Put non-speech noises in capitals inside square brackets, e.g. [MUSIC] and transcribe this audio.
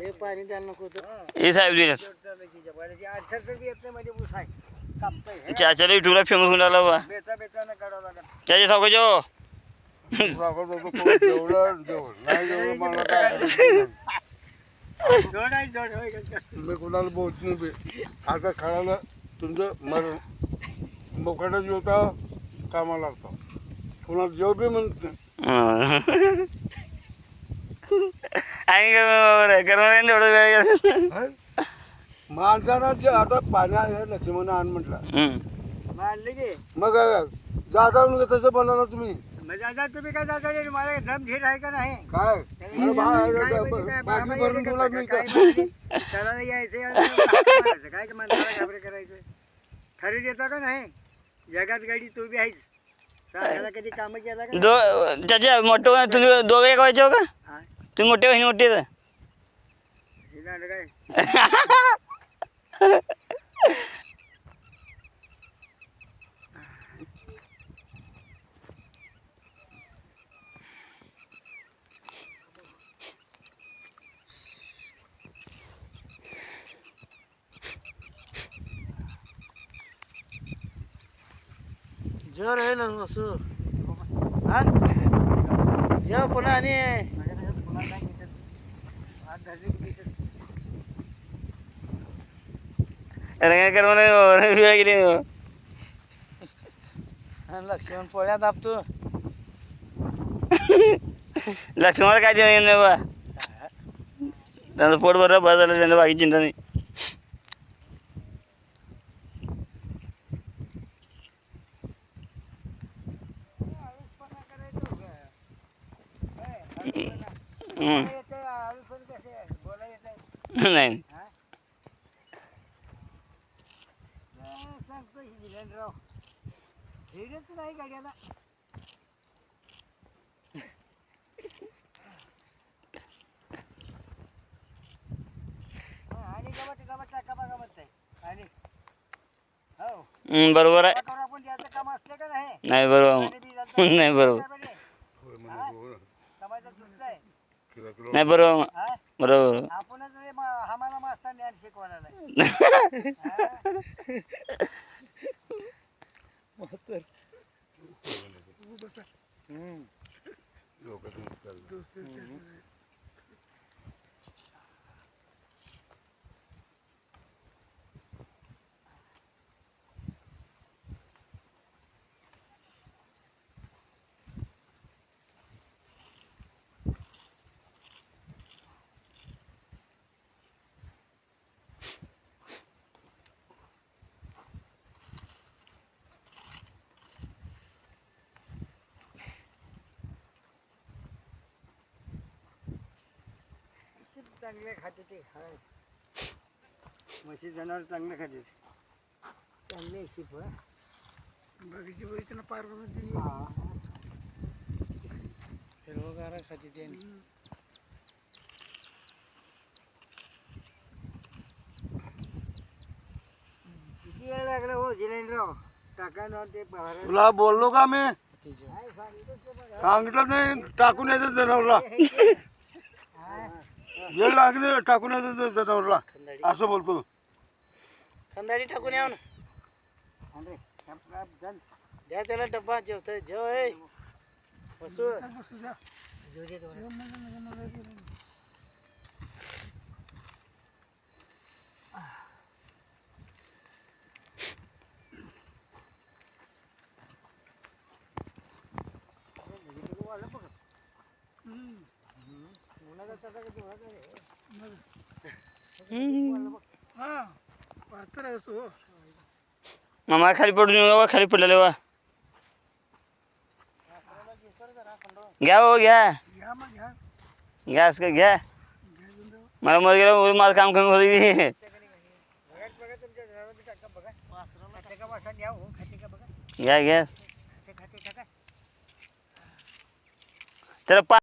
हे पाणी द्यायला नको होतं हे साहेब दिलेत. अडचण तर बी येत नाही म्हणजे ऊस आहे. कापतंय हे. चाच्याला युट्यूबला फेमस होऊन आला बा. काढावं जेवढं जेवढं नाही जेवढं मला काय करायचं? नाही. जोड आहे जोड होय का? मी कुणाला बोलत नाही बे. आता खळाला तुमचं मरण मोकाटा जेवता कामाला लागतो कुणाला जेव बी म्हणत नाही. आणि गरम तेवढं वेळ हाय? माणसाला जे आता पाण्या लक्ष्मण आण म्हटलं मानले की मग जाता तसं बनवलं तुम्ही म्हणजे आता तुम्ही काय जाता? मला दम धीर आहे का नाही काय म्हणजे भरून तुला? मी म्हणजे? चला यायचं. काय माणसाला घाबरे करायचं खरेदी येतं का नाही जगात गाडी तू बी आहेस कधी कामं केला त्याच्या मोठं तुम्ही दोघं एक व्हायचे हो का हा? तुम्ही मोठे बहिणी मोठी आहेत? हे झालं काय जोर आहे ना असं हा जेव पुन्हा आणि माझ्याकडे पुन्हा काय घेतात हात धरले की घेतात. रंगाकर म्हणून गेली लक्ष्मण पोळ्या दाबतो. लक्ष्मण काय देणं नाही बा त्यांचं पोट बरं बरं झालं त्यांना बाकी चिंता नाही आळसपणा करायचो का? काय? आळसपणा. हम्म. काय येतंय? आळसपण कसं आहे? बोला येतंय. नाही हा? काय सांगतो ही विलासराव. धीरच नाही गाड्याला हा, आणि गवत गवत टाका बघा म्हणताय आणि हो हम्म, बरोबर आहे. नाही? नाही बरोबर. [LAUGHS] नाही बरोबर काय बरे? होय म्हणे, हो ना. समाजात सुचलंय. किलो किलो नाही बरोबर. हा? बरोबर. आपणच मा- आम्हाला मास्तर ज्ञान शिकवायला. हा? खूप चांगले खाते ते हाय. म्हशी जनावर चांगले खाते. चांगले शिप बाई त्यांना पार हिरवगारा खाती ते. किती वेळ लागला हो जिलेंद्रराव? टाका ना ते बहार. तुला बोललो का मी? सांगितलं नाही. टाकून यायचं जनावरला. वेळ लागले टाकून यायचं जनावरला असं बोलतो खंदाडी टाकून याव ना आणि आप- आप जण. द्या त्याला डब्बा जेवतोय जेव आहे बसू मामा खाली पडून येऊ खाली पडलेले वा. घ्या हो घ्या. घ्या असं घ्या. मला मग गेलं माझं काम कमी होईल घ्या घ्या. त्याला पा